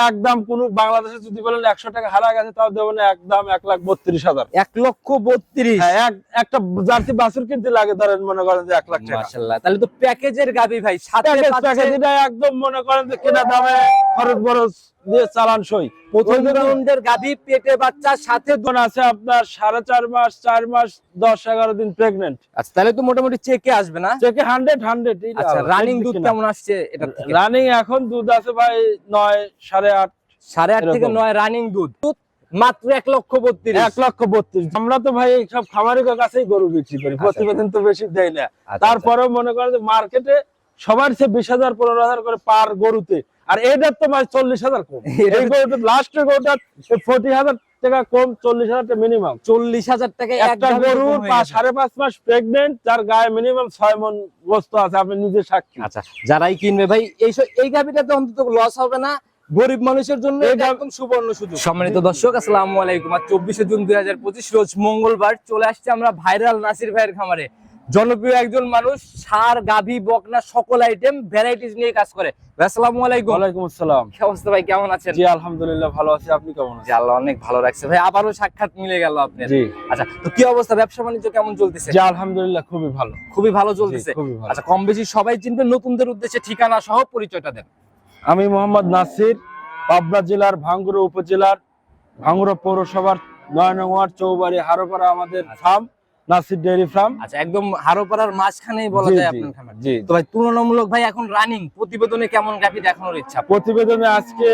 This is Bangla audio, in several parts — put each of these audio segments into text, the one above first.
একদম কোন বাংলাদেশে যদি বলেন একশো টাকা হারা গেছে তাও দেবো না একদম এক লাখ বত্রিশ হাজার। এক লক্ষ বত্রিশ। হ্যাঁ, এক একটা জার্সি বাছুর কিনতে লাগে ধরেন মনে করেন যে এক লাখ টাকা। তাহলে তো প্যাকেজের গাবি ভাই সাথে একদম মনে করেন যে কেনা দামে খরচ বরচ দিয়ে চালান সই। প্রথম ওই জন্য রাউন্ডের গাবি পেটে বাচ্চা সাথে দু- আছে আপনার সাড়ে চার মাস চার মাস দশ এগারো দিন প্রেগনেন্ট আচ্ছা তাহলে তো মোটামুটি চেকে আসবে না? চেকে হান্ড্রেড হান্ড্রেড আচ্ছা রানিং দুধ কেমন আসছে এটা রানিং এখন দুধ আছে ভাই নয় সাড়ে আট। সাড়ে আট থেকে নয় রানিং দুধ। দুধ মাত্র এক লক্ষ বত্রিশ। এক লক্ষ বত্রিশ। আমরা তো ভাই সব খামারি কাছেই গরু বিক্রি করি আচ্ছা, প্রতিবেদন তো বেশি দেয় না। তারপরেও মনে করেন যে মার্কেটে সবার সে বিশ হাজার পনেরো হাজার করে পার গরুতে আর এটার তো ভাই চল্লিশ হাজার কম। এই গরুটা লাস্টের গরুটা ফোর্টি হাজার টাকা কম চল্লিশ হাজার টাকা মিনিমাম চল্লিশ হাজার টাকা একটা গরুর পা- সাড়ে পাঁচ মাস প্রেগনেন্ট যার গায়ে মিনিমাম ছয় মন গোস্ত আছে আপনি নিজে সাক্ষী। আচ্ছা যারাই কিনবে ভাই এই স- এই গাভিটাতে অন্তত লস হবে না। গরিব মানুষের জন্য এটা একদম সুবর্ণ সুযোগ। সম্মানিত দর্শক আসসালামু আলাইকুম। আর চব্বিশে জুন দুই হাজার পঁচিশ রোজ মঙ্গলবার চলে আসছে আমরা ভাইরাল নাসির ভাইয়ের খামারে। জনপ্রিয় একজন মানুষ সার গাভি বকনা সকল আইটেম ভ্যারাইটিস নিয়ে কাজ করে। আসসালামু আলাইকুম। ওয়ালাইকুম আসসালাম। কি অবস্থা ভাই কেমন আছেন? জি আলহামদুলিল্লাহ ভালো আছি। আপনি কেমন জি আছেন আল্লাহ অনেক ভালো রাখছে। ভাই আবারও সাক্ষাৎ মিলে গেল আপনার। জি। আচ্ছা তো কি অবস্থা? ব্যবসা বাণিজ্য কেমন চলতেছে? জি আলহামদুলিল্লাহ খুবই ভালো। খুবই ভালো চলতেছে। খুবই ভালো। আচ্ছা কম বেশি সবাই চিনবে নতুনদের উদ্দেশ্যে ঠিকানা সহ পরিচয়টা দেন। আমি মোহাম্মদ নাসির পাবনা জেলার ভাঙ্গুড়া উপজেলার ভাঙ্গুড়া পৌরসভার নয় নং ওয়ার্ড চৌবাড়ি হারোপাড়া আমাদের ফার্ম। Nasir dairy farm. আচ্ছা একদম হারোপাড়ার মাঝখানেই বলা যায় আপনার খামার। জি। তো ভাই তুলনামূলক ভাই এখন রানিং প্রতিবেদনে কেমন গাভি দেখানোর ইচ্ছা? প্রতিবেদনে আজকে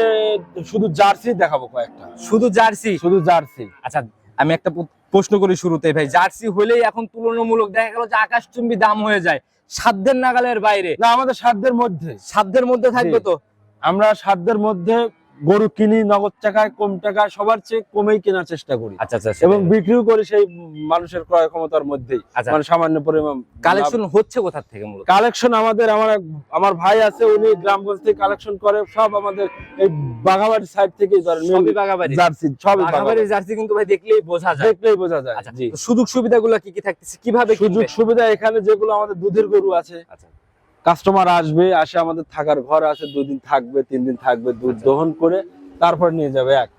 শুধু জার্সি দেখাবো কয়েকটা। শুধু জার্সি? শুধু জার্সি। আচ্ছা আমি একটা প্রশ্ন করি শুরুতে ভাই জার্সি হলেই এখন তুলনামূলক দেখা গেল যে আকাশচুম্বী দাম হয়ে যায় সাধ্যের নাগালের বাইরে। না আমাদের সাধ্যের মধ্যে। সাধ্যের মধ্যে থাকবে তো? আমরা সাধ্যের মধ্যে গরু কিনি নগদ টাকায় কম টাকায় সবার চেয়ে কমেই কেনার চেষ্টা করি। আচ্ছা আচ্ছা এবং বিক্রিও করি সেই মানুষের ক্রয় ক্ষমতার মধ্যেই। আচ্ছা। মানে সামান্য পরিমাণ কালেকশন হচ্ছে কোথা থেকে মূলত? কালেকশন আমাদের আমার আমার ভাই আছে উনি গ্রামগঞ্জ থেকে কালেকশন করে সব আমাদের এই বাঘাবাড়ি সাইড থেকেই ধরেন সবই বাগাবাড়ি জার্সি সবই বাঘাবাড়ি। জার্সি কিন্তু ভাই দেখলেই বোঝা যায়। দেখলেই বোঝা যায় আচ্ছা জি। সুযোগ সুবিধাগুলো কি কি থাকতেছে? কীভাবে সুযোগ সুবিধা এখানে যেগুলো আমাদের দুধের গরু আছে আচ্ছা। কাস্টমার আসবে আসে আমাদের থাকার ঘর আছে দুদিন থাকবে তিন দিন থাকবে দুধ আচ্ছা। দহন করে তারপর নিয়ে যাবে এক।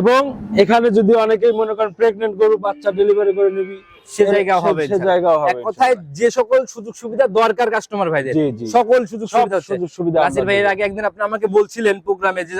এবং এখানে যদি অনেকেই মনে করেন প্রেগনেন্ট গরু বাচ্চা ডেলিভারি করে নিবি সে জায়গা হবে সে ইনশাআল্লাহ। হবে এক কথায় যে সকল সুযোগ সুবিধা দরকার কাস্টমার ভাইদের জি জি। সকল সুযোগ সুবিধা সুযোগ সুবিধা নাসির ভাই এর আগে একদিন আপনি আমাকে বলছিলেন প্রোগ্রামে যে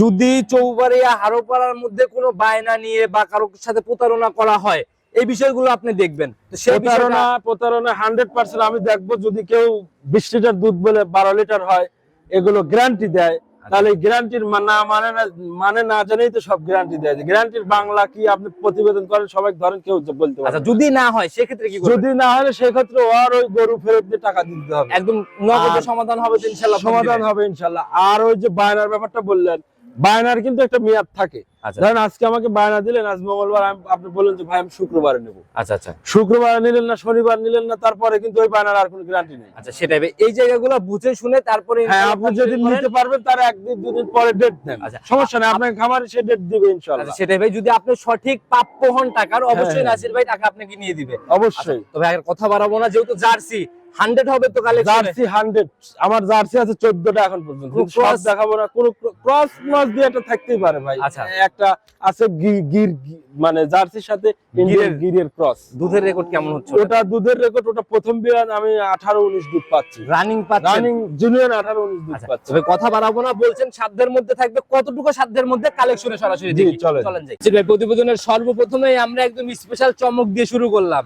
যদি চৌবাড়িয়া হারোপাড়ার মধ্যে কোনো বায়না নিয়ে বা কারোর সাথে প্রতারণা করা হয় এই বিষয়গুলো আপনি দেখবেন। সেই প্রতারণা প্রতারণা হান্ড্রেড পার্সেন্ট আমি দেখব যদি কেউ বিশ লিটার দুধ বলে বারো লিটার হয় এগুলো গ্যারান্টি দেয়। আচ্ছা। তাহলে গ্যারান্টির না মানে না মানে না জানেই তো সব গ্যারান্টি দেয়। গ্যারান্টির বাংলা কি আপনি প্রতিবেদন করেন সবাই ধরেন কেউ বলতে আচ্ছা যদি না হয় সেক্ষেত্রে কি যদি না হলে সেক্ষেত্রে আর ওই গরু ফেরত দিয়ে টাকা দিতে হবে। একদম নগদে সমাধান হবে তো ইনশাআল্লাহ সমাধান হবে ইনশাল্লাহ আর ওই যে বায়নার ব্যাপারটা বললেন বায়নার কিন্তু একটা মেয়াদ থাকে। আচ্ছা। ধরেন আজকে আমাকে বায়না দিলেন আজ মঙ্গলবার আপনি বললেন যে ভাই আমি শুক্রবারে নেব। আচ্ছা আচ্ছা। শুক্রবার নিলেন না শনিবার নিলেন না তারপরে কিন্তু ওই বায়নার আর কোনো গ্যারান্টি নেই। আচ্ছা সেটাই। এই জায়গাগুলো বুঝে শুনে তারপরে হ্যাঁ আপনি যদি নিতে পারবেন তার একদিন দুদিন পরে ডেট দেন আচ্ছা। সমস্যা নেই আপনাকে খামারে সে ডেট দিবে ইনশাল্লাহ। আচ্ছা সেটাই ভাই যদি আপনি সঠিক প্রাপ্য হন টাকার অবশ্যই হ্যাঁ। নাসির ভাই টাকা আপনাকে নিয়ে দিবে। অবশ্যই। তবে আর কথা বাড়াবো না যেহেতু জার্সি হান্ড্রেড হবে তো কালেকশন জার্সি হান্ড্রেড। আমার জার্সি আছে চোদ্দটা এখন পর্যন্ত। cross? দেখাবো না। কোন ক্রস মাস দিয়ে একটা থাকতেই পারে ভাই। আচ্ছা। একটা আছে গির মানে জার্সির সাথে ইন্ডিয়ান গিরের- ক্রস দুধের রেকর্ড কেমন হচ্ছে ওটা? দুধের রেকর্ড ওটা প্রথম বিয়ান আমি আঠারো উনিশ দুধ পাচ্ছি। রানিং পাচ্ছেন? রানিং জুনিয়র আঠারো উনিশ দুধ আচ্ছা, পাচ্ছি। তবে কথা বাড়াবো না বলছেন সাধ্যের মধ্যে থাকবে। কতটুকু সাধ্যের মধ্যে? কালেকশনে সরাসরি দেখি। চলেন। যাই। ভাই প্রতিবেদনের সর্বপ্রথমে আমরা একদম স্পেশাল চমক দিয়ে শুরু করলাম।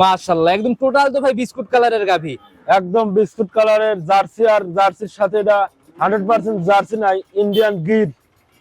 মাশাআল্লাহ একদম টোটাল তো ভাই বিস্কুট কালারের গাভি। একদম বিস্কুট কালারের জার্সি আর জার্সির সাথে এটা হান্ড্রেড পার্সেন্ট জার্সি নাই ইন্ডিয়ান গির।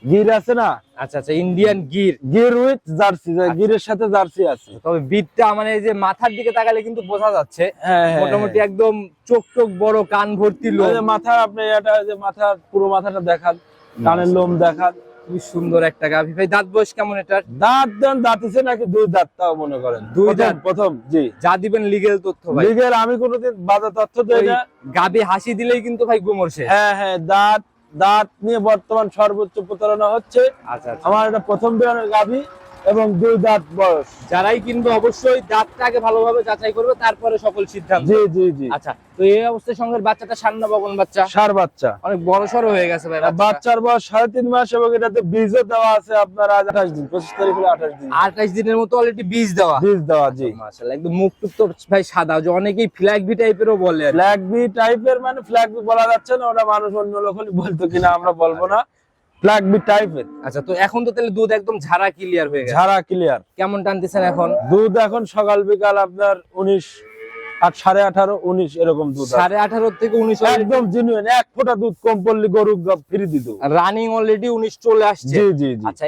গির আছে না? আচ্ছা আচ্ছা Indian Gir. Gir with Jersey আচ্ছা। গিরের সাথে জার্সি আছে। তবে বিটটা মানে এই যে মাথার দিকে তাকালে কিন্তু বোঝা যাচ্ছে। হ্যাঁ মোটামুটি একদম চোখ টোক বড় কান ভর্তি লোম। মাথা আপনি এটা যে মাথা পুরো মাথাটা দেখান কানের লোম দেখান। খুবই সুন্দর একটা গাভী। ভাই দাঁত বয়স কেমন এটার? দাঁত দেন দাঁতিছে নাকি দুই দাঁত তাও মনে করেন। দুই দাঁত? প্রথম জি। যা দিবেন লিগেল তথ্য ভাই। লিগেল আমি কোনোদিন বাজার তথ্য দেই না। গাভী হাসি দিলেই কিন্তু ভাই গুমর হ্যাঁ হ্যাঁ দাঁত দাঁত নিয়ে বর্তমান সর্বোচ্চ প্রতারণা হচ্ছে আচ্ছা আচ্ছা। আমার এটা প্রথম বিয়ানের গাভী। এবং দুই দাঁত বয়স। যারাই কিনবে অবশ্যই দাঁতটাকে ভালোভাবে যাচাই করবে তারপরে সকল সিদ্ধান্ত। জি জি জি। আচ্ছা তো এই অবস্থায় সঙ্গে বাচ্চাটা সান্না বগন বাচ্চা? সার বাচ্চা। অনেক বড় সড়ো হয়ে গেছে ভাই। বাচ্চার বয়স সাড়ে তিন মাস এবং এটাতে বীজও দেওয়া আছে আপনার আজ আঠাশ দিন পঁচিশ তারিখ হলে আঠাশ দিন। আঠাশ দিনের মতো অলরেডি বীজ দেওয়া। বীজ দেওয়া জি। মাশাআল্লাহ একদম মুখ টুক তো ভাই সাদা যে অনেকেই ফ্ল্যাগ বি টাইপেরও বলে। ফ্ল্যাগ বি টাইপের মানে ফ্ল্যাগ বি বলা যাচ্ছে না ওটা মানুষ অন্য লোক বলতো কিনা আমরা বলব না। টাইপের আচ্ছা তো এখন তো তাহলে দুধ একদম ঝাড়া ক্লিয়ার হয়ে গেছে। ঝাড়া ক্লিয়ার কেমন টানতেছেন এখন? দুধ এখন সকাল বিকাল আপনার উনিশ আট সাড়ে আঠারো উনিশ এরকম দুধ সাড়ে আঠারো থেকে উনিশ একদম জেনুইন এক ফোঁটা দুধ কম পড়লে গরু ফ্রি দিত। রানিং অলরেডি উনিশ চলে আসছে। জি জি জি। আচ্ছা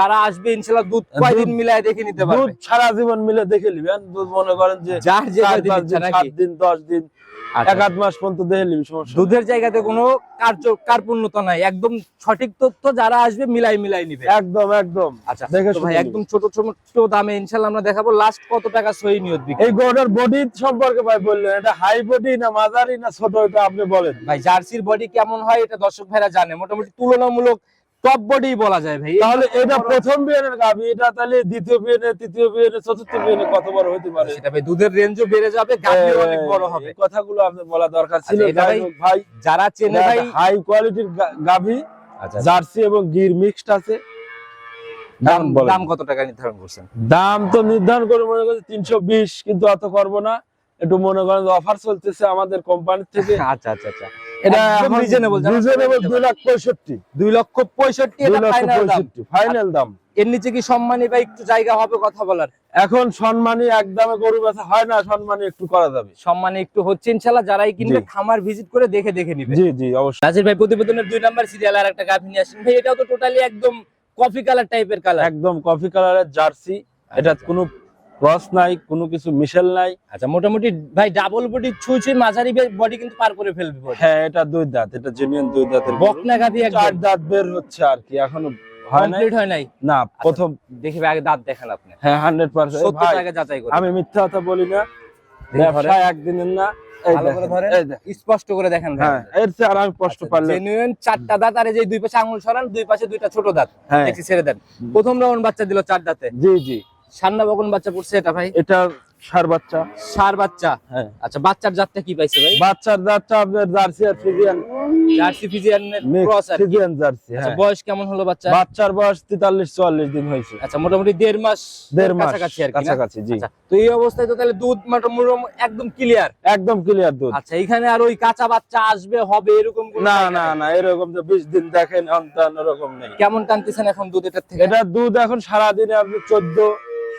যারা আসবে ইনশাল্লাহ দুধ কয়দিন মিলায় দেখে নিতে দুধ সারা জীবন মিলে দেখে নিবেন। দুধ মনে করেন যে যার যে দিন? দশ দিন। এক আধ মাস পর্যন্ত দেখে নিবি সমস্যা দুধের জায়গাতে কোনো কার্য কার্পণ্যতা নাই। একদম সঠিক তথ্য যারা আসবে মিলাই মিলাই নিবে। একদম একদম। আচ্ছা দেখে ভাই একদম ছোট ছোট দামে ইনশাল্লাহ আমরা দেখাবো লাস্ট কত টাকা সহি নিয়ত বিক্রি? এই গরুটার বডি সম্পর্কে ভাই বললেন এটা হাই বডি না মাঝারি না ছোট এটা আপনি বলেন। ভাই জার্সির বডি কেমন হয় এটা দর্শক ভাইরা জানে। মোটামুটি তুলনামূলক টপ বডি বলা যায় ভাই। তাহলে এটা প্রথম বিয়ানের এটা তাহলে দ্বিতীয় বিয়ানে তৃতীয় বিয়ানে চতুর্থ বিয়ানে কত বড় হতে পারে? সেটা ভাই দুধের রেঞ্জও বেড়ে যাবে অনেক বড় হবে। কথাগুলো বলা দরকার ছিল। আচ্ছা, ভাই- যারা চেনে ভাই হাই কোয়ালিটির আচ্ছা। জার্সি এবং গির মিক্সড আছে। দাম দাম কত টাকা নির্ধারণ করছেন? দাম তো নির্ধারণ করে মনে করছি তিনশো বিশ কিন্তু অত করব না। একটু মনে করেন অফার চলতেছে আমাদের কোম্পানির থেকে। আচ্ছা আচ্ছা আচ্ছা। এটা রিজনেবল দুই লাখ পঁয়ষট্টি। দুই লক্ষ পঁয়ষট্টি দুই এটা ফাইনাল দাম। ফাইনাল দাম। এর নিচে কি সম্মানী বা একটু জায়গা হবে কথা বলার? এখন সম্মানী একদমে গরু বেচা হয় না সম্মানী একটু করা যাবে। সম্মানে একটু হচ্ছে ইনশাল্লাহ যারাই কিনবে খামার ভিজিট করে দেখে দেখে নিবে। জি জি অবশ্যই। নাজির ভাই প্রতিবেদনের দুই নাম্বার সিরিয়াল আর একটা গাভী নিয়ে আসেন। ভাই এটাও তো টোটালি একদম কফি কালার টাইপের কালার একদম কফি কালারের জার্সি এটা কোনো ক্রস নাই কোনো কিছু মিশেল নাই। আচ্ছা মোটামুটি ভাই ডাবল বডি ছুঁই ছুঁই মাঝারি বডি কিন্তু পার করে ফেলবে হ্যাঁ এটা দুই দাঁত এটা জেনুইন দুই দাঁতের। বকনা গাভী চার একদম দাঁত বের হচ্ছে আর কি এখনও হয় নাই। কমপ্লিট হয় নাই? না প্রথম দেখি আগে দাঁত দেখান আপনি। হ্যাঁ টাকা যাচাই করে আমি মিথ্যা কথা বলি না। ব্যবসা একদিনের না। স্পষ্ট করে দেখেন ভাই। হ্যাঁ এর আর আমি জেনুইন চারটা দাঁত আর এই যে দুই পাশে আঙুল সরান দুই পাশে দুইটা ছোট দাঁত। হ্যাঁ। দেখছি ছেড়ে দেন। প্রথম রাউন্ড বাচ্চা দিল চার দাঁতে। জি জি। সান্না বকন বাচ্চা পড়ছে এটা ভাই? এটা সার বাচ্চা। সার বাচ্চা? হ্যাঁ। আচ্ছা বাচ্চার জাতটা কি পাইছে ভাই? বাচ্চার দাঁতটা আপনার জার্সি আর ফিজিয়ান। জার্সি ফিজিয়ানের ক্রস আর কি। ফিজিয়ান জার্সি আচ্ছা হ্যাঁ। বয়স কেমন হলো বাচ্চা বাচ্চার বয়স তেতাল্লিশ চুয়াল্লিশ দিন হয়েছে। আচ্ছা মোটামুটি দেড় মাস দেড় মাস কাছাকাছি আর? কাছাকাছি জি। আচ্ছা তো এই অবস্থায় তো তাহলে দুধ মোটামুটি একদম ক্লিয়ার একদম ক্লিয়ার দুধ। আচ্ছা এখানে আর ওই কাঁচা বাচ্চা আসবে হবে এরকম না না না এরকম তো বিশ দিন দেখেন অন্তন এরকম নেই। কেমন টানতেছেন এখন দুধ এটার থেকে? এটা দুধ এখন সারাদিনে আপনি চোদ্দ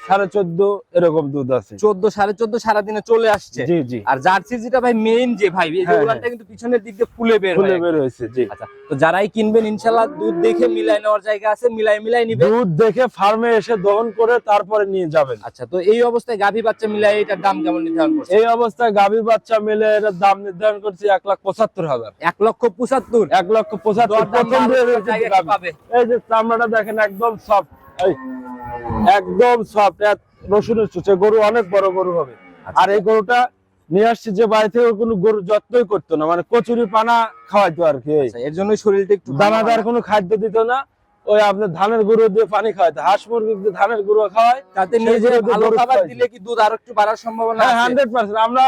সাড়ে চোদ্দ এরকম দুধ আছে। চোদ্দ সাড়ে চোদ্দ সারাদিনে চলে আসছে। জি জি। আর জার্সি যেটা ভাই মেইন যে ভাই এই হ্যাঁ, উলানটা কিন্তু পিছনের দিক দিয়ে ফুলে বের ফুলে বের হয়েছে জি। আচ্ছা তো যারাই কিনবেন ইনশাল্লাহ দুধ দেখে মিলাই নেওয়ার জায়গা আছে মিলাই মিলাই নিবে দুধ দেখে ফার্মে এসে দহন করে তারপরে নিয়ে যাবেন। আচ্ছা তো এই অবস্থায় গাভী বাচ্চা মিলাই এটার দাম কেমন নির্ধারণ করছে এই অবস্থায় গাভী বাচ্চা মিলে এটার দাম নির্ধারণ করছে এক লাখ পঁচাত্তর হাজার। এক লক্ষ পঁচাত্তর? এক লক্ষ পঁচাত্তর? এই যে চামড়াটা দেখেন একদম সফট। একদম সফট রসুনের চুচে গরু অনেক বড় গরু হবে। আচ্ছা। আর এই গরুটা নিয়ে আসছি যে বাড়ি থেকে কোনো গরু যত্নই করতো না মানে কচুরি পানা খাওয়াইতো আর কি। আচ্ছা, এর জন্য শরীরটা একটু দানাদার কোনো খাদ্য দিত না ওই আপনার ধানের গুঁড়ো দিয়ে পানি খাওয়াইতো হাঁস মুরগি দিয়ে ধানের গুঁড়ো খাওয়ায় তাতে নিজে ভালো খাবার দিলে কি দুধ আরও একটু বাড়ার সম্ভাবনা হ্যাঁ হান্ড্রেড পার্সেন্ট আমরা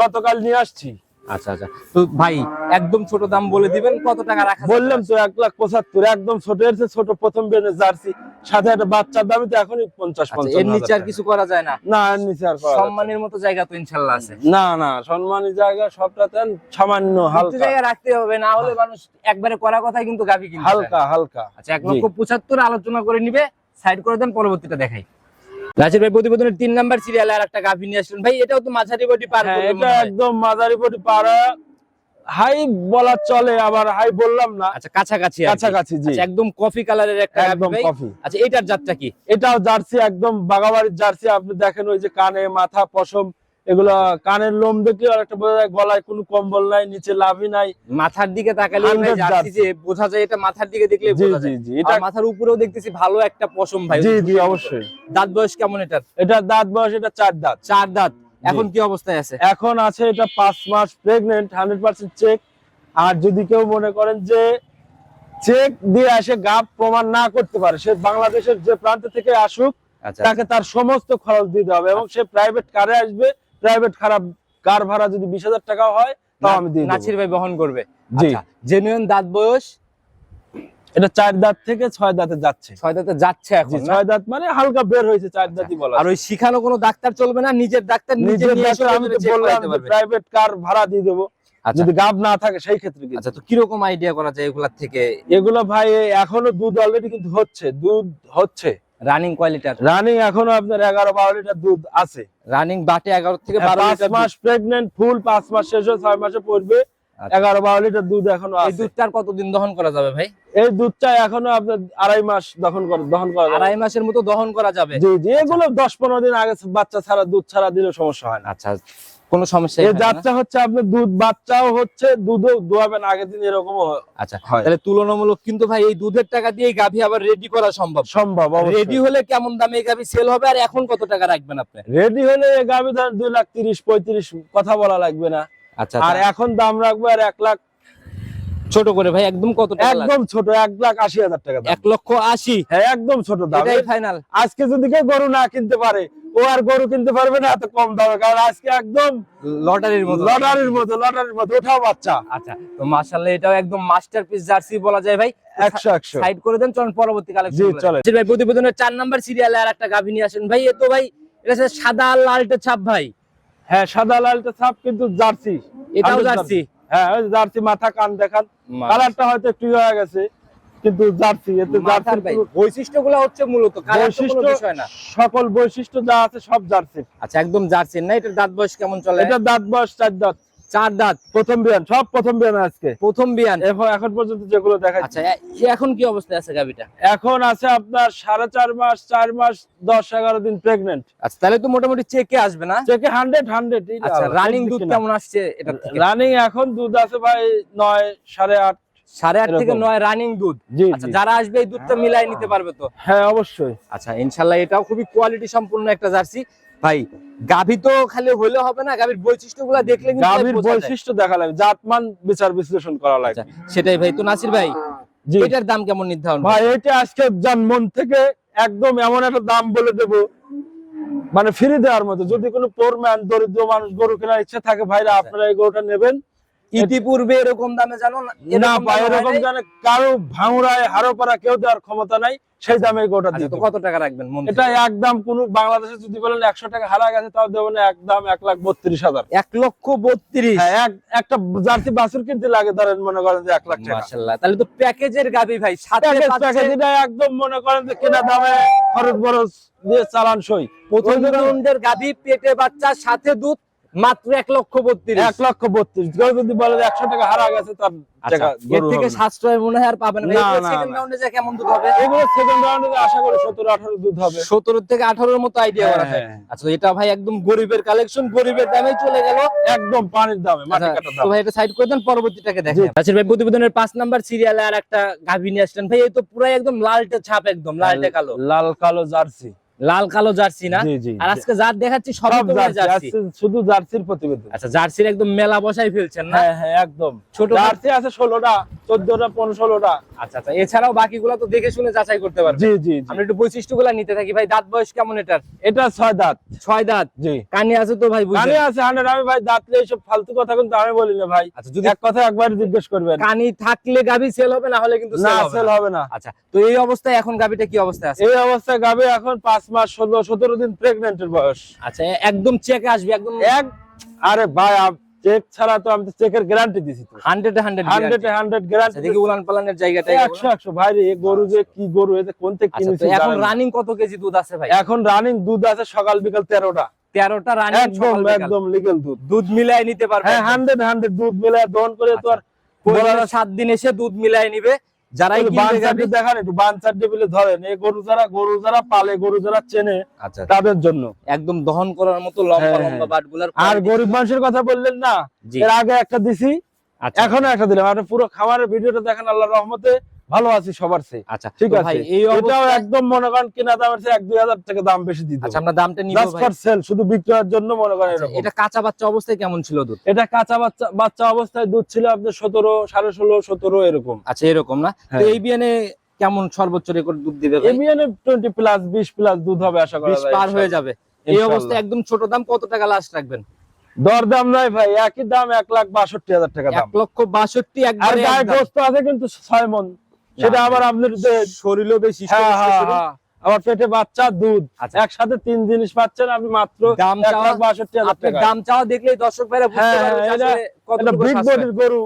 গতকাল নিয়ে আসছি। আচ্ছা আচ্ছা। তো ভাই একদম ছোট দাম বলে দিবেন কত টাকা রাখা বললাম তো এক লাখ পঁচাত্তর একদম ছোট এর ছোট প্রথম জার্সি। সাথে একটা বাচ্চার দামই তো এখনই পঞ্চাশ আচ্ছা, পঞ্চাশ এর নিচে আর কিছু করা যায় না? না এর নিচে আর। সম্মানের মতো জায়গা তো ইনশাল্লাহ আছে। না না সম্মানী জায়গা সবটা তেন সামান্য হালকা। জায়গা রাখতে হবে না হলে মানুষ একবারে করা কথাই কিন্তু গাভী কিনতে। হালকা হালকা। আচ্ছা এক লক্ষ পঁচাত্তর আলোচনা করে নিবে সাইড করে দেন পরবর্তীটা দেখাই। রাজীব ভাই প্রতিবেদনের তিন নাম্বার সিরিয়ালে আর একটা গাভী নিয়ে আসলেন। ভাই এটাও তো মাঝারি বডি পার হ্যাঁ, এটা একদম হাই বলা চলে আবার হাই বললাম না। আচ্ছা কাছাকাছি। কাছাকাছি জি। আচ্ছা, একদম কফি কালারের একটা একদম কফি আচ্ছা এটার জাতটা কি? এটাও জার্সি একদম বাগাবাড়ির জার্সি আপনি দেখেন ওই যে কানে মাথা পশম এগুলো কানের লোম দেখলে আর একটা বোঝা যায় গলায় কোনো কম্বল নাই নিচে লাভি নাই। মাথার দিকে তাকালে ভাই 100 জার্সি জার্সি। যে বোঝা যায় এটা মাথার দিকে দেখলে বোঝা যায়। এটা মাথার উপরেও দেখতেছি ভালো একটা পশম ভাই। জি জি অবশ্যই। দাঁত বয়স কেমন এটার? এটা দাঁত বয়স এটা চার দাঁত। চার দাঁত। এখন কি অবস্থায় আছে? এখন আছে এটা পাঁচ মাস প্রেগনেন্ট হান্ড্রেড পার্সেন্ট চেক আর যদি কেউ মনে করেন যে চেক দিয়ে আসে গাব প্রমাণ না করতে পারে সে বাংলাদেশের যে প্রান্ত থেকে আসুক আচ্ছা। তাকে তার সমস্ত খরচ দিতে হবে এবং সে প্রাইভেট কারে আসবে প্রাইভেট খারাপ কার ভাড়া যদি বিশ হাজার টাকা হয় তাও আমি দেবো। নাছির ভাই বহন করবে। জি। জেনুইন দাঁত বয়স? এটা চার দাঁত থেকে ছয় দাঁতে যাচ্ছে। ছয় দাঁতে যাচ্ছে এখন ছয় দাঁত মানে হালকা বের হয়েছে চার দাঁতই বলা আর ওই শিখানো কোনো ডাক্তার চলবে না? নিজের ডাক্তার নিজে নিজের নিয়ে এসে আমি তো বললাম প্রাইভেট কার ভাড়া দিয়ে দেবো। আচ্ছা। যদি গাব না থাকে সেই ক্ষেত্রে। আচ্ছা তো কীরকম আইডিয়া করা যায় এগুলার থেকে? এগুলো ভাই এখনও দুধ অলরেডি কিন্তু হচ্ছে দুধ হচ্ছে। রানিং কোয়ালিটার রানিং এখনও আপনার এগারো বারো লিটার দুধ আছে। রানিং বাটে এগারো থেকে বারো পাঁচ লিটার মাস প্রেগনেন্ট ফুল পাঁচ মাস শেষ হয়ে ছয় মাসে পড়বে। আচ্ছা। এগারো বারো লিটার দুধ এখনও এই দুধটার কতদিন দহন করা যাবে ভাই? এই দুধটা এখনও আপনার আড়াই মাস দহন করে দহন করা যাবে। আড়াই মাসের মতো দহন করা যাবে? জি জি এগুলো দশ পনেরো দিন আগে বাচ্চা ছাড়া দুধ ছাড়া দিলে সমস্যা হয় না। আচ্ছা। কোনো সমস্যা এই যাত্রা হচ্ছে আপনার দুধ বাচ্চাও হচ্ছে দুধও দোয়াবেন আগের দিন এরকমও হয়। আচ্ছা তাহলে তুলনামূলক কিন্তু ভাই এই দুধের টাকা দিয়ে গাভী আবার রেডি করা সম্ভব? সম্ভব রেডি হলে কেমন দামে গাভী সেল হবে আর এখন কত টাকা রাখবেন আপনি? রেডি হলে এই গাভি ধর দুই লাখ তিরিশ পঁয়ত্রিশ কথা বলা লাগবে না। আচ্ছা আর আর এখন দাম রাখব আর এক লাখ ছোট করে ভাই একদম কত টাকা একদম ছোট এক লাখ আশি হাজার টাকা এক লক্ষ আশি? হ্যাঁ একদম ছোট দাম। ফাইনাল আজকে যদি কেউ গরু না কিনতে পারে ও আর গরু কিনতে পারবে না এত কম দামে কারণ আজকে একদম লটারির মতো। লটারির মতো লটারির মতো ওঠাও বাচ্চা। আচ্ছা তো মাশাআল্লাহ এটাও একদম মাস্টারপিস জার্সি বলা যায় ভাই। একশো একশো। সাইড করে দেন চলুন পরবর্তী কালেকশন চলেন। ভাই প্রতিবেদনের চার নাম্বার সিরিয়ালে আর একটা গাভী নিয়ে আসেন। ভাই এ তো ভাই এটা সাদা লালটা ছাপ ভাই। হ্যাঁ সাদা লালটা ছাপ কিন্তু জার্সি। এটাও জার্সি? হ্যাঁ জার্সি মাথা কান দেখান। কালারটা হয়তো একটু ইয়ে হয়ে গেছে। কিন্তু জার্সি এতে জার্সির বৈশিষ্ট্যগুলো হচ্ছে মূলত বৈশিষ্ট্য বিষয় না। সকল বৈশিষ্ট্য যা আছে সব জার্সি। আচ্ছা একদম জার্সি না? এটার দাঁত বয়স কেমন চলে? এটা দাঁত বয়স চার দাঁত। চার দাঁত? প্রথম বিয়ান সব প্রথম বিয়ান আজকে। প্রথম বিয়ান? এখন পর্যন্ত যেগুলো দেখা আচ্ছা এখন কি অবস্থায় আছে গাভীটা? এখন আছে আপনার সাড়ে চার মাস চার মাস দশ এগারো দিন প্রেগনেন্ট আচ্ছা তাহলে তো মোটামুটি চেকে আসবে না? চেকে হান্ড্রেড হান্ড্রেড রানিং দুধ কেমন আসছে এটা রানিং এখন দুধ আছে ভাই নয় সাড়ে আট সাড়ে আট থেকে। নয় রানিং দুধ। আচ্ছা যারা আসবে এই দুধটা মিলাই নিতে পারবে তো? হ্যাঁ অবশ্যই। আচ্ছা ইনশাল্লাহ এটাও খুবই কোয়ালিটি সম্পূর্ণ একটা জার্সি। ভাই গাভী তো খালি হলে হবে না গাভীর বৈশিষ্ট্যগুলো দেখলে গাভীর বৈশিষ্ট্য দেখা লাগবে জাতমান বিচার বিশ্লেষণ করা লাগবে। আচ্ছা, সেটাই ভাই। তো নাসির ভাই এটার দাম কেমন নির্ধারণ? ভাই এটা আজকে মন থেকে একদম এমন একটা দাম বলে দেব মানে ফিরে দেওয়ার মতো। যদি কোনো পোরম্যান দরিদ্র মানুষ গরু কেনার ইচ্ছা থাকে ভাইরা আচ্ছা। আপনারা এই গরুটা নেবেন। ইতিপূর্বে এরকম দামে জানো না না এরকম ভাই এরকম জানে কারও ভাঙড়ায় হারো পাড়া কেউ দেওয়ার ক্ষমতা নাই সেই দামে গরুটা আচ্ছা, দিয়ে কত টাকা রাখবেন মন এটা একদম কোন বাংলাদেশে যদি বলেন একশো টাকা হারা গেছে তাও দেবো না একদম এক লাখ বত্রিশ হাজার। এক লক্ষ বত্রিশ? হ্যাঁ, একটা জার্সি বাছুর কিনতে লাগে ধরেন মনে করেন যে এক লাখ টাকা। তাহলে তো প্যাকেজের গাভী ভাই সাথে প্যাকেজ পাচ্ছে প্যাকেজ একদম মনে করেন যে কেনা দামে খরচ বরচ দিয়ে চালান সই। প্রথম জন্য পেটে বাচ্চা সাথে দুধ মাত্র এক লক্ষ বত্রিশ। এক লক্ষ বত্রিশ। কেউ যদি বলে একশো টাকা হারা গেছে তার আচ্ছা, এর থেকে সাশ্রয় মনে হয় আর পাবেন না। না, না, সেকেন্ড রাউন্ডে যা কেমন দুধ হবে? এগুলো সেকেন্ড রাউন্ডে আশা করি সতেরো আঠারো দুধ হবে। সতেরো থেকে আঠারোর মতো আইডিয়া করা যায়। হ্যাঁ, আচ্ছা এটা ভাই একদম গরিবের কালেকশন গরিবের দামে চলে গেল। একদম পানির দামে মাটি আচ্ছা, তো ভাই এটা সাইড করে দেন পরবর্তীটাকে দেখেন। আচ্ছা ভাই প্রতিবেদনের পাঁচ নাম্বার সিরিয়ালে আর একটা গাভী নিয়ে আসলেন। ভাই এই তো পুরাই একদম লালটে ছাপ একদম লালটে কালো। লাল কালো জার্সি। লাল কালো জার্সি না? আর আজকে যার দেখাচ্ছি সব সব জার্সি শুধু জার্সির প্রতিবেদন। আচ্ছা জার্সির একদম মেলা বসাই ফেলছেন না? হ্যাঁ হ্যাঁ একদম। ছোট জার্সি আছে ষোলোটা চোদ্দটা পনেরো ষোলোটা। আচ্ছা আচ্ছা এছাড়াও বাকিগুলো তো দেখে শুনে যাচাই করতে পারবেন। জি জি। আমরা একটু বৈশিষ্ট্যগুলো নিতে থাকি। ভাই দাঁত বয়স কেমন এটার? এটা ছয় দাঁত। ছয় দাঁত? জি। কানে আছে তো ভাই বুঝলেন? কানে আছে হান্ড্রেড আমি ভাই দাঁতলে এইসব ফালতু কথা কিন্তু আমি বলি না ভাই। আচ্ছা যদি এক কথা একবার জিজ্ঞেস করবেন। কানি থাকলে গাভী সেল হবে না হলে কিন্তু সেল হবে সেল না। হবে না। আচ্ছা তো এই অবস্থায় এখন গাভীটা কি অবস্থায় আছে? এই অবস্থায় গাবে এখন পাঁচ মাস ষোলো সতেরো দিন প্রেগনেন্টের বয়স। আচ্ছা একদম চেকে আসবে একদম এক আরে ভাই চেক ছাড়া তো আমি চেকের গ্যারান্টি দিছি তো। হান্ড্রেড হান্ড্রেড হান্ড্রেড হান্ড্রেড আচ্ছা গ্যারান্টি দেখি উলান পালানের জায়গাটা একশো একশো। ভাই রে, গরু যে কি গরু এতে কোন থেকে আচ্ছা কিনেছি এখন রানিং কত কেজি দুধ আছে ভাই? এখন রানিং দুধ আছে সকাল বিকাল তেরোটা। তেরোটা রানিং একদম একদম লিগেল দুধ। দুধ মিলাই নিতে পারবে হ্যাঁ হান্ড্রেড হান্ড্রেড দুধ মিলে দহন করে তো আর সাত দিন এসে দুধ মিলাই নিবে। যারাই একটু ধরেন। এই গরু যারা গরু যারা পালে গরু যারা চেনে আচ্ছা। তাদের জন্য। একদম দহন করার মতো লম্বা হ্যাঁ, লম্বা। বাটগুলার আর গরিব মানুষের কথা বললেন না। এর আগে একটা দিছি আচ্ছা। এখনও একটা দিলাম। আপনি পুরো খামারের ভিডিওটা দেখেন আল্লাহ রহমতে। ভালো আছি সবার চেয়ে। আচ্ছা ঠিক আছে? ভাই এই এটাও একদম মনে করেন কিনা দামের চেয়ে এক দুই হাজার টাকা দাম বেশি দিতে আচ্ছা আমরা দামটা নিব জাস্ট ফর সেল শুধু বিক্রয়ের জন্য মনে করেন আচ্ছা, এরকম। এটা কাঁচা বাচ্চা অবস্থায় কেমন ছিল দুধ? এটা কাঁচা বাচ্চা বাচ্চা অবস্থায় দুধ ছিল আপনার এরকম। আচ্ছা এরকম না? তো হ্যাঁ। এই বিয়ানে কেমন সর্বোচ্চ রেকর্ড দুধ দিবে প্লাস বিশ প্লাস দুধ হবে আশা করা 20 পার হয়ে যাবে। এই অবস্থায় একদম ছোট দাম কত টাকা লাস্ট রাখবেন? দর দাম নাই ভাই একই দাম এক লাখ বাষট্টি হাজার টাকা দাম। এক লক্ষ বাষট্টি একবারে আছে কিন্তু ছয় মন সেটা আবার আপনার শরীরও বেশি হ্যাঁ হ্যাঁ। হ্যাঁ। আবার পেটে বাচ্চা দুধ। আচ্ছা। একসাথে তিন জিনিস পাচ্ছেন আপনি মাত্র দাম বাষট্টি হাজার দাম চাওয়া দেখলেই দর্শক ভাইরা বিগ বডির গরু।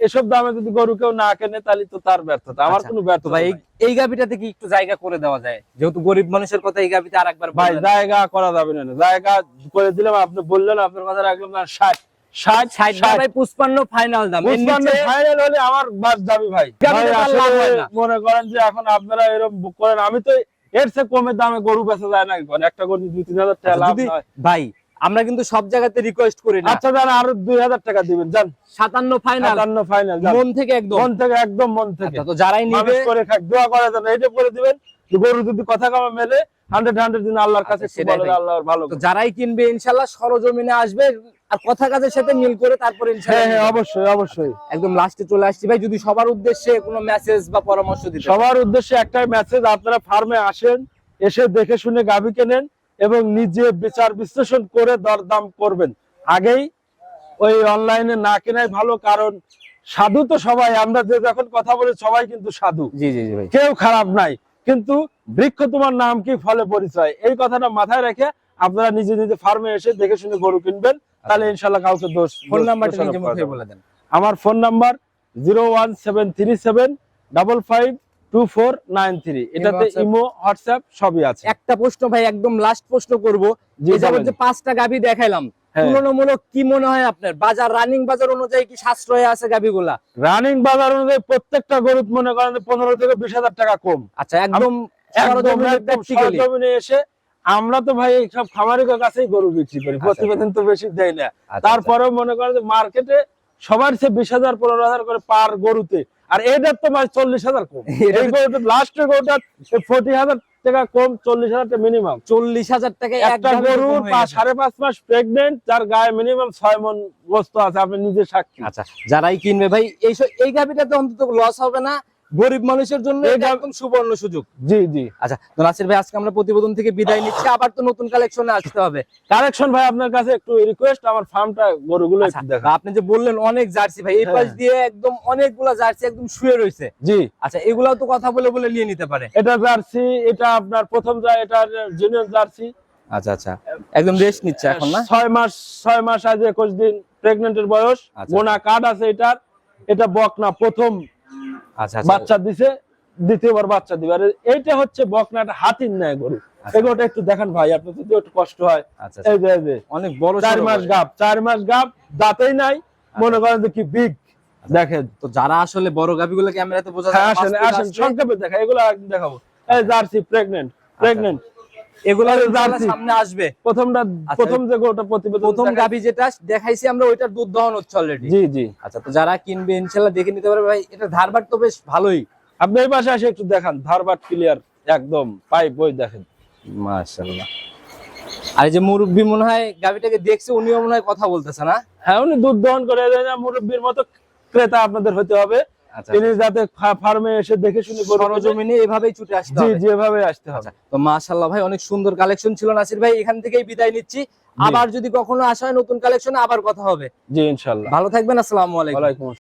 এসব দামে যদি গরু কেউ না কেনে তাহলে তো তার ব্যর্থতা। আমার আচ্ছা, কোনো ব্যর্থতা ভাই। এই- এই গাভিটাতে কি একটু জায়গা করে দেওয়া যায়? যেহেতু গরিব মানুষের কথা এই গাভিতে আর একবার ভাই জায়গা করা যাবে না। জায়গা করে দিলাম আপনি বললেন আপনার কথা রাখলাম না ষাট। ষাট ষাট ষাট। ভাই পুষ্পান্ন ফাইনাল দাম। এর ফাইনাল হলে আমার বাস যাবে ভাই। গাড়িতে ভাই, তো আর লাভ আসলে না। মনে করেন যে এখন আপনারা এরকম বুক করেন আমি তো এর চেয়ে কমে দামে গরু বেচা যায় না একটা গরু দুই তিন হাজার টাকা আচ্ছা, লাভ যদি- ভাই আমরা কিন্তু সব জায়গাতে রিকোয়েস্ট করি না। আচ্ছা আরও টাকা দিবেন ফাইনাল ফাইনাল মন থেকে একদম। মন থেকে একদম মন থেকে। আচ্ছা, তো যারাই নিবে করে খাক দোয়া করে দেন এইটা করে দিবেন গরু যদি কথা কামা মেলে হান্ড্রেড হান্ড্রেড দিন আল্লাহর কাছে আল্লাহর ভালো তো যারাই কিনবে ইনশাল্লাহ সরজমিনে আসবে আর কথা কাজের সাথে মিল করে তারপরে হ্যাঁ হ্যাঁ অবশ্যই অবশ্যই। একদম লাস্টে চলে আসছি। ভাই যদি সবার উদ্দেশ্যে কোনো মেসেজ বা পরামর্শ দিতে সবার উদ্দেশ্যে একটাই মেসেজ আপনারা ফার্মে আসেন এসে দেখে শুনে গাভী কেনেন এবং নিজে বিচার বিশ্লেষণ করে দরদাম করবেন। আগেই ওই অনলাইনে না কেনাই ভালো কারণ সাধু তো সবাই আমরা যে যখন কথা বলি সবাই কিন্তু সাধু। জি জি জি ভাই। কেউ খারাপ নাই কিন্তু বৃক্ষ তোমার নাম কি ফলে পরিচয় এই কথাটা মাথায় রেখে আপনারা নিজে নিজে ফার্মে এসে দেখে শুনে গরু কিনবেন। তাহলে ইনশাল্লাহ কাউকে দোষ ফোন নাম্বারটা নিজে মুখে বলে দেন। আমার phone number zero one seven three seven double five two four nine three. এটাতে ইমো হোয়াটসঅ্যাপ সবই আছে। একটা প্রশ্ন ভাই একদম লাস্ট প্রশ্ন করব। যাবত যে পাঁচটা গাভি দেখাইলাম হ্যাঁ। তুলনামূলক কি মনে হয় আপনার? বাজার রানিং বাজার অনুযায়ী কি সাশ্রয় আছে গাভিগুলা রানিং বাজার অনুযায়ী প্রত্যেকটা গরু মনে করেন যে পনেরো থেকে বিশ হাজার টাকা কম। আচ্ছা একদম এসে আমরা তো ভাই সব খামারিদের কাছেই গরু বিক্রি করি আচ্ছা, প্রতিবেদন তো বেশি দেয় না। আচ্ছা, তারপরেও মনে করেন যে মার্কেটে সবার চেয়ে বিশ হাজার পনেরো হাজার করে পার গরুতে আর এটার তো ভাই চল্লিশ হাজার কম। এই গরুটা লাস্টের গরুটা ফোর্টি হাজার টাকা কম চল্লিশ হাজার টাকা মিনিমাম চল্লিশ হাজার এক একটা গরু। সাড়ে পাঁচ মাস প্রেগনেন্ট যার গায়ে মিনিমাম ছয় মন গোস্ত আছে আপনি নিজে সাক্ষী। আচ্ছা যারাই কিনবে ভাই এই স- এই গাভিটাতে অন্তত লস হবে না গরিব মানুষের জন্য এটা একদম সুবর্ণ সুযোগ। জি জি। আচ্ছা তো নাসির ভাই আজকে আমরা প্রতিবেদন থেকে বিদায় নিচ্ছি। আবার তো নতুন কালেকশনে আসতে হবে। কালেকশন ভাই আপনার কাছে একটু রিকোয়েস্ট আমার ফার্মটা গরুগুলো আচ্ছা, একটু দেখা আপনি যে বললেন অনেক জার্সি ভাই এই হ্যাঁ। পাশ দিয়ে একদম অনেকগুলা জার্সি একদম শুয়ে রয়েছে। জি। আচ্ছা এগুলাও তো কথা বলে বলে নিয়ে নিতে পারে। এটা জার্সি এটা আপনার প্রথম যা এটা জুনিয়র জার্সি। আচ্ছা আচ্ছা। একদম রেস্ট নিচ্ছে এখন না? ছয় মাস ছয় মাস আজ একুশ দিন প্রেগনেন্টের বয়স। আচ্ছা। গোনা কার্ড আছে এটার। এটা বকনা প্রথম আচ্ছা আচ্ছা। বাচ্চা দিছে দ্বিতীয়বার বাচ্চা দিবে। আর এইটা হচ্ছে বকনা হাতির নেয় গরু। আচ্ছা। এগুলোটা একটু দেখান ভাই আপনার যদি একটু কষ্ট হয়। এই যে এই যে। অনেক বড় চার মাস গাপ চার মাস গাপ দাঁতেই নাই। মনে করেন যে কি বিগ দেখেন। তো যারা আসলে বড় গাভিগুলো ক্যামেরাতে বোঝা হ্যাঁ যায় আসেন আসেন সংক্ষেপে দেখা এগুলো একদিন দেখাবো। এই জার্সি প্রেগনেন্ট প্রেগনেন্ট এগুলো। সামনে আসবে। প্রথমটা আচ্ছা, প্রথম যে গোটা প্রতিবেদন প্রথম দেখাই- যেটা দেখাইছি আমরা ওইটার দুধ দহন হচ্ছে অলরেডি জি জি। আচ্ছা তো যারা কিনবে ইনশাআল্লাহ দেখে নিতে পারবে। ভাই এটা ধারবার তো বেশ ভালোই। আপনি এই পাশে এসে একটু দেখান ধারবাট ক্লিয়ার একদম পাইপ বই দেখেন। মাশাআল্লাহ। আর যে মুরব্বি মনে হয় গাভিটাকে দেখছে উনিও মনে হয় কথা বলতেছে না? হ্যাঁ উনি দুধ দহন করে দেয় না মুরব্বীর মতো ক্রেতা আপনাদের হতে হবে। আচ্ছা তিনি যাতে ফার্মে এসে দেখে শুনে। সরজমিনে এভাবেই ছুটে আসতে জি হবে। যেভাবে আসতে হবে। আচ্ছা তো মাশাআল্লাহ ভাই অনেক সুন্দর কালেকশন ছিল। নাসির ভাই এখান থেকেই বিদায় নিচ্ছি। আবার যদি কখনো আসা হয় নতুন কালেকশনে আবার কথা হবে। জি ইনশাল্লাহ ভালো থাকবেন আসসালামু আলাইকুম। আসসালাম